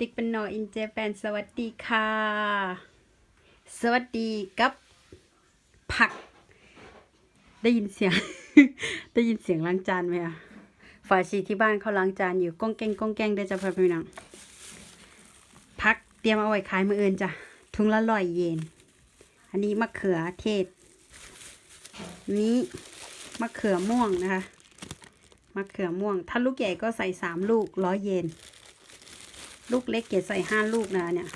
ด็กเป็นนออินเจแปนสวัสดีค่ะ สวัสดีกับผัก ได้ยินเสียง ได้ยินเสียงล้างจานไหมอะฝาชีที่บ้านเขาล้างจานอยู่ก้องแกงก้องแกงได้จะพาไปนังพักเตรียมเอาไว้ขายมืออื่นจ้ะถุงละร้อยเยน อันนี้มะเขือเทศ นี้มะเขือม่วงนะคะมะเขือม่วง ถ้าลูกใหญ่ก็ใส่สามลูกร้อยเยน ลูกเล็กเกดใส่ห้าลูกนะเนี่ย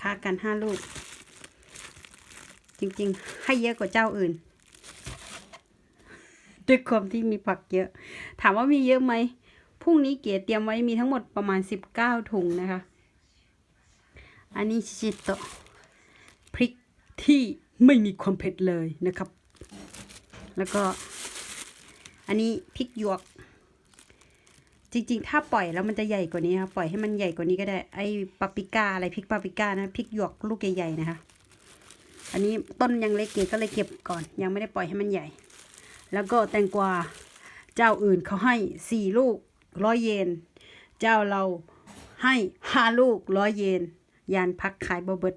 ค่ากันห้าลูก จริงๆ ให้เยอะกว่าเจ้าอื่น ด้วยความที่มีผักเยอะ ถามว่ามีเยอะไหมพรุ่งนี้เก๋เตรียมไว้มีทั้งหมดประมาณสิบเก้าถุงนะคะ อันนี้ชิโตะพริกที่ไม่มีความเผ็ดเลยนะครับ แล้วก็อันนี้พริกหยวก จริงๆ ถ้าปล่อยแล้วมันจะใหญ่กว่านี้ค่ะปล่อยให้มันใหญ่กว่านี้ก็ได้ ไอ้ปาปิก้าอะไรพริกปาปิก้านะพริกหยวกลูกใหญ่ๆนะคะ อันนี้ต้นยังเล็กเก๋ก็เลยเก็บก่อน ยังไม่ได้ปล่อยให้มันใหญ่ แล้วก็แตงกวาเจ้าอื่นเขาให้สี่ลูกร้อยเยน เจ้าเราให้ห้าลูกร้อยเยน ยานพักขายบเบิด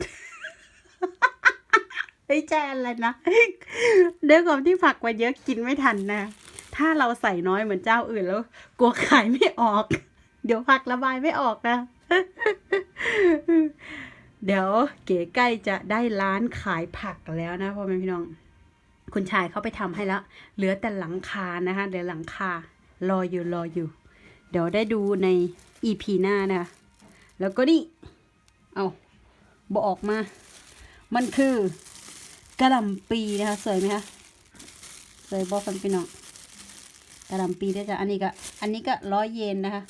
ไม่ใช่อะไรนะเด้วยความที่ผักมันเยอะกินไม่ทันนะ ถ้าเราใส่น้อยเหมือนเจ้าอื่นแล้ว กลัวขายไม่ออก เดี๋ยวผักระบายไม่ออกนะ เดี๋ยวเก๋ใกล้จะได้ร้านขายผักแล้วนะพ่อแม่พี่น้อง คุณชายเขาไปทำให้แล้ว เหลือแต่หลังคานะคะ เดี๋ยวหลังคารออยู่รออยู่ เดี๋ยวได้ดูในอีพีหน้านะคะแล้วก็นี่ เอาบอออกมา มันคือกระลำปีนะคะ สวยไหมคะสวยบอกกันพี่น้อง กระหล่ำปีได้จ้ะอันนี้ก็อันนี้ก็ร้อยเยนนะคะ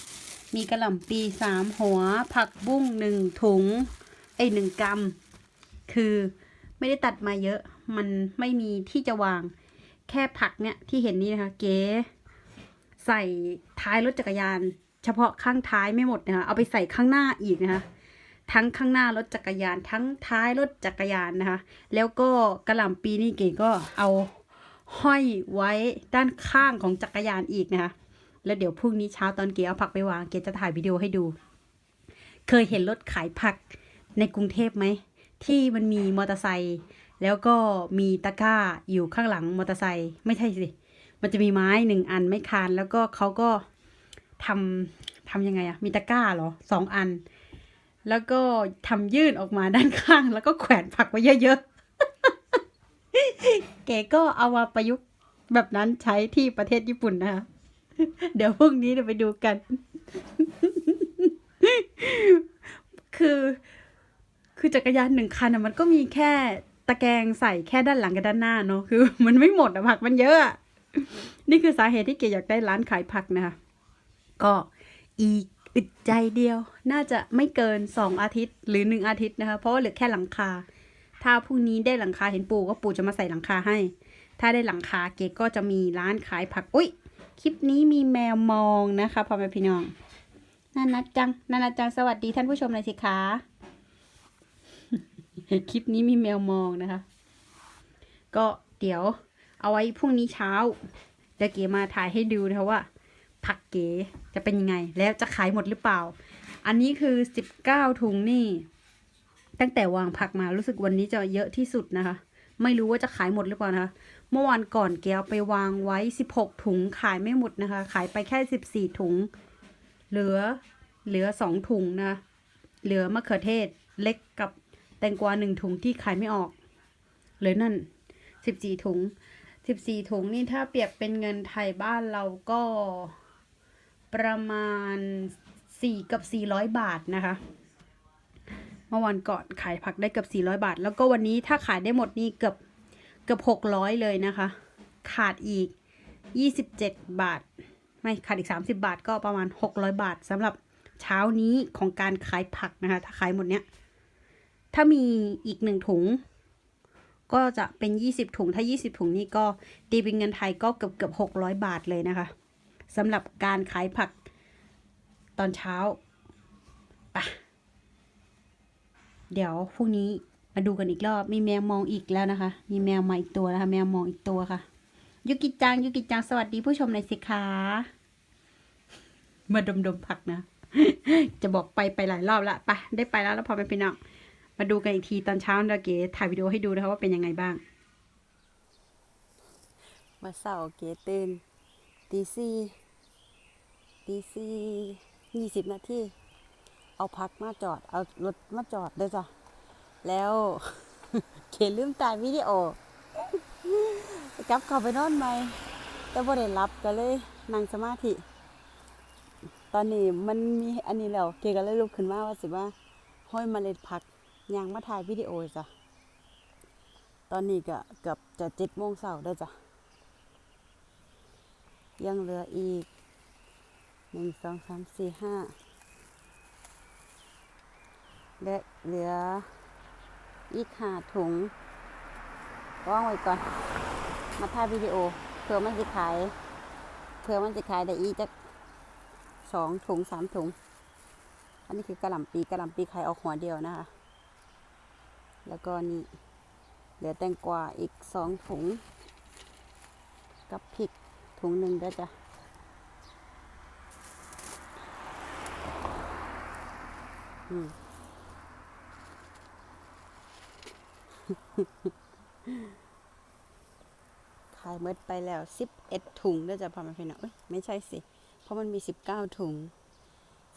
มีกระหล่ำปีสามหัว ผักบุ้งหนึ่งถุงไอยหนึ่งกรัมคือไม่ได้ตัดมาเยอะ มันไม่มีที่จะวาง แค่ผักเนี่ยที่เห็นนี่นะคะ เก๋ใส่ท้ายรถจักรยาน เฉพาะข้างท้ายไม่หมดนะคะเอาไปใส่ข้างหน้าอีกนะคะทั้งข้างหน้ารถจักรยาน ทั้งท้ายรถจักรยานนะคะ แล้วก็กระหล่ำปีนี่เก๋ก็เอา ห้อยไว้ด้านข้างของจักรยานอีกนะคะแล้วเดี๋ยวพรุ่งนี้เช้าตอนเก๋เอาผักไปวางเก๋จะถ่ายวิดีโอให้ดู เคยเห็นรถขายผักในกรุงเทพไหม ที่มันมีมอเตอร์ไซค์แล้วก็มีตะกร้าอยู่ข้างหลังมอเตอร์ไซค์ไม่ใช่สิ มันจะมีไม้หนึ่งอันไม่คาน แล้วก็เขาก็ทำทำยังไงอะมีตะกร้าเหรอสองอัน แล้วก็ทำยื่นออกมาด้านข้าง แล้วก็แขวนผักไว้เยอะๆ เก๋ก็เอามาประยุกต์แบบนั้นใช้ที่ประเทศญี่ปุ่นนะคะเดี๋ยวพรุ่งนี้เราไปดูกัน คือ คือจักรยานหนึ่งคันอะมันก็มีแค่ตะแกรงใส่แค่ด้านหลังกับด้านหน้าเนาะคือ มันไม่หมดอะผักมันเยอะอะนี่คือสาเหตุที่เก๋อยากได้ร้านขายผักนะคะก็อีกอึดใจเดียว น่าจะไม่เกินสองอาทิตย์หรือหนึ่งอาทิตย์นะคะ เพราะว่าเหลือแค่หลังคา ถ้าพรุ่งนี้ได้หลังคาเห็นปู่ก็ปู่จะมาใส่หลังคาให้ ถ้าได้หลังคาเก๋ก็จะมีร้านขายผักอุ้ยคลิปนี้มีแมวมองนะคะพ่อแม่พี่น้องน่านัดจังน่านัดจังสวัสดีท่านผู้ชมหน่อยสิคะคลิปนี้มีแมวมองนะคะ ก็เดี๋ยวเอาไว้พรุ่งนี้เช้าเดี๋ยวเก๋มาถ่ายให้ดูนะคะว่า ผักเก๋จะเป็นยังไง แล้วจะขายหมดหรือเปล่า อันนี้คือสิบเก้าถุงนี่ ตั้งแต่วางผักมารู้สึกวันนี้จะเยอะที่สุดนะคะ ไม่รู้ว่าจะขายหมดหรือเปล่านะคะ เมื่อวานก่อนเก๋เอาไปวางไว้สิบหกถุงขายไม่หมดนะคะ ขายไปแค่สิบสี่ถุง เหลือเหลือสองถุงนะ เหลือมะเขือเทศเล็กกับแตงกวาหนึ่งถุงที่ขายไม่ออกเหลือนั่นสิบสี่ถุงสิบสี่ถุงนี่ถ้าเปรียบเป็นเงินไทยบ้านเราก็ประมาณสี่กับสี่ร้อยบาทนะคะ เมื่อวันก่อนขายผักได้เกือบสี่ร้อยบาท แล้วก็วันนี้ถ้าขายได้หมดนี่เกือบเกือบหกร้อยเลยนะคะ ขาดอีกยี่สิบาท ไม่ขาดอีก 30 บาทก็ประมาณ 600 บาทสำหรับเช้านี้ของการขายผักนะคะ ถ้าขายหมดเนี้ย ถ้ามีอีกหนึ่งถุง ก็จะเป็น 20 ถุง ถ้า 20 ถุงนี่ก็ตีเป็นเงินไทยก็เกือบเกือบ600 บาทเลยนะคะสำหรับการขายผักตอนเช้าปะ เดี๋ยวพรุ่งนี้มาดูกันอีกรอบ มีแมวมองอีกแล้วนะคะ มีแมวมาอีกตัวนะคะ แมวมองอีกตัวค่ะ ยุกิจัง ยุกิจัง สวัสดีผู้ชมหน่อยสิคะมาดมดมผักนะ จะบอกไปไปหลายรอบละไปได้ไปแล้วแล้วพอไปพี่น้องมาดูกันอีกทีตอนเช้าเราเก๋ถ่ายวิดีโอให้ดูนะคะว่าเป็นยังไงบ้าง มาเสาร์เก๋ตื่นตีสี่ตีสี่ยี่สิบนาที เอาพักมาจอด เอารถมาจอดเด้อจ้ะ แล้วเขียนลืมตายวิดีโอกลับเข้าไปนอนใหม่ แต่บ่ได้รับก็เลยนั่งสมาธิ ตอนนี้มันมีอันนี้แล้ว เกก็เลยลุกขึ้นมาว่าสิว่าห้อยเมล็ดผักยางมาถ่ายวิดีโอจ้ะ ตอนนี้ก็เกือบจะเจ็ดโมงเช้าได้วจ้ะ ยังเหลืออีกหนึ่งสองสามสี่ห้า และเหลืออีกห้าถุงว่างไว้ก่อน มาถ่ายวิดีโอเพื่อมันจะขายเพื่อมันจะขายได้อีกจักสองถุงสามถุง อันนี้คือกระหล่ำปีกระหล่ำปีขายออกหัวเดียวนะคะ แล้วก็นี่เหลือแตงกวาอีกสองถุง กับพริกถุงหนึ่งด้วยจ้ะอืม ขายหมดไปแล้วสิบเอ็ดถุงด้วยจ้ะพอมาพี่น้องเอ้ยไม่ใช่สิ เพราะมันมีสิบเก้าถุง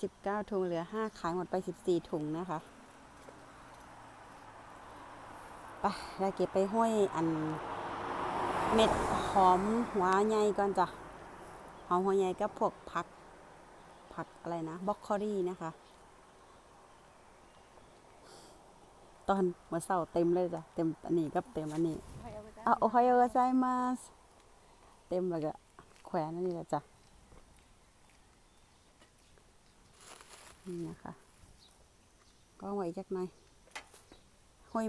สิบเก้าถุงเหลือห้าขายหมดไปสิบสี่ถุงนะคะไปเราเก็บไปห้อยอันเม็ดหอมหัวใหญ่ก่อนจ้ะหอมหัวใหญ่กับพวกผักผักอะไรนะบล็อกโคลี่นะคะ ตอนเมื่อเช้าเต็มเลยจ้ะเต็มอันนี้กับเต็มอันนี้อะโอไฮโอไซมาสเต็มแล้วก็แขวนอันนี้แหละจ้ะนี่นะคะก็ไว้จักหน่อยห้อย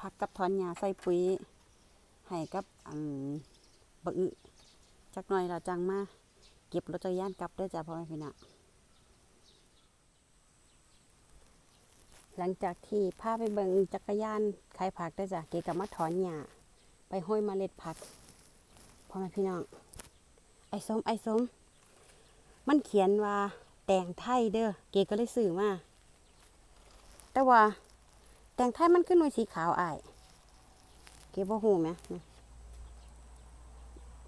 ผักกับถอนหญ้าใส่ปุ๋ยให้กับอันบะอึจักหน่อยเราจังมาเก็บรถจักรยานกลับได้อจ้ะพ่อแม่พี่น้อง หลังจากที่พาไปเบิงจักรยานขายผักได้จ้ะเกกับมาถอนหญ้าไปห้อยเมล็ดผักพ่อแม่พี่น้อง ไอ้สมไอ้สม มันเขียนว่าแตงไทยเด้อเกก็เลยซื้อมาแต่ว่า แตงไทยมันขึ้นหน่วยสีขาวอ้ายเกบ่หูไหม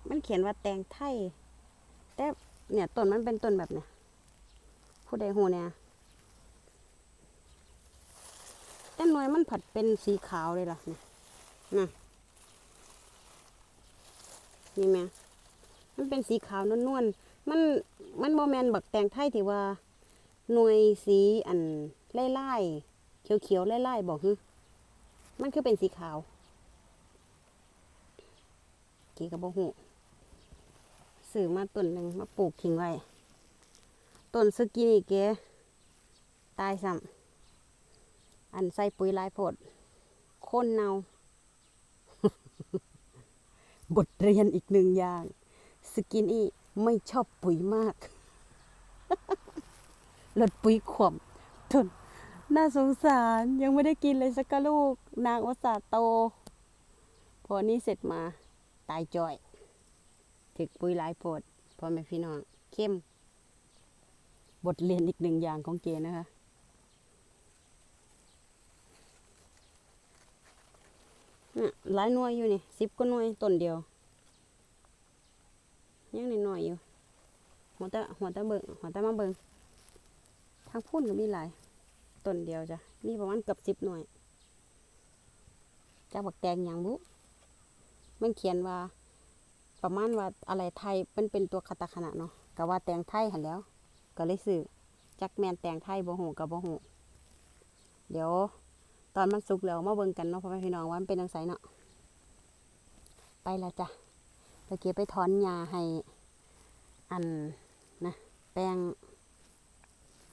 มันเขียนว่าแตงไทยแต่เนี่ยต้นมันเป็นต้นแบบเนี่ยผู้ใดหูเนี่ย แต่หน่วยมันผัดเป็นสีขาวเลยล่ะนี่นะนี่แม่มันเป็นสีขาวนวลๆมันมันโมแมนบักแตงไทยที่ว่าหน่วยสีอันไล่ๆเขียวๆไล่ๆบอกฮึมันคือเป็นสีขาวกีกับบ่หูซื้อมาต้นหนึ่งมาปลูกทิ้งไว้ต้นสกีนี่เกตายซ้ำ อันใส่ปุ๋ยลายโพดโคนเนาบทเรียนอีกหนึ่งอย่าง สกินอีไม่ชอบปุ๋ยมากลดปุ๋ยขวมทนน่าสงสารยังไม่ได้กินเลยสักลูก นางอุตสาโต พอนี้เสร็จมา ตายจ่อย ถึกปุ๋ยหลายโพดพ่อแม่พี่น้อง เข้ม บทเรียนอีกหนึ่งอย่างของเกนะคะ น่ะหลายหน่วยอยู่นี่สิบกว่าหน่วยต้นเดียว ยังน้อยอยู่ หัวตะหัวตะเบิงหัวตะมาเบิงทางพุ่นก็มีหลายต้นเดียวจ้ะ มีประมาณเกือบสิบหน่วยจากบักแตงหยังบุมันเขียนว่า ประมาณว่าอะไรไทยมันเป็นตัวคาตาขนาดเนาะก็ว่าแตงไทยหันแล้ว ก็เลยซื้อจักแมนแตงไทยบ่หูกับบ่หูเดี๋ยว ตอนมันสุกแล้วมาเบิ่งกันเนาะพ่อแม่พี่น้องว่ามันเป็นจังไสเนาะไปล้วจ้ะตะเกียบไปถอนหญ้าให้อันนะแปลง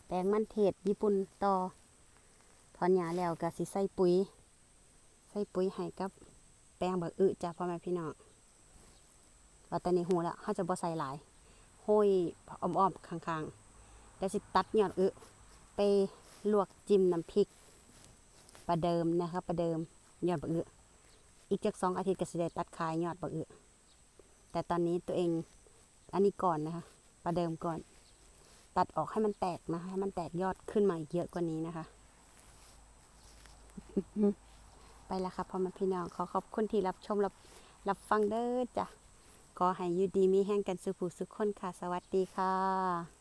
แปลงมันเทศญี่ปุ่นต่อถอนหญ้าแล้วก็สิใส่ปุ๋ย ใส่ปุ๋ยให้กับแปลงบักอึจ้ะพ่อแม่พี่น้องว่าตอนนี้หูแล้วเขาจะบ่ใส่หลายห้อยอ้อมๆข้างๆแล้วสิตัดยอดอึไปลวกจิ้มน้ำพริก ประเดิมนะคะประเดิมยอดบักอึอีกจักสองอาทิตย์ก็สิได้ตัดขายยอดบักอึแต่ตอนนี้ตัวเองอันนี้ก่อนนะคะ ประเดิมก่อน ตัดออกให้มันแตกนะคะให้มันแตกยอดขึ้นมาอีกเยอะกว่านี้นะคะ ไปล้วค่ะพ่อแม่พี่น้องขอขอบคุณที่รับชมรับรับฟังเด้อจ้ะขอให้ยูดีมีแห้งกันสุผู้สุขคนค่ะ สวัสดีค่ะ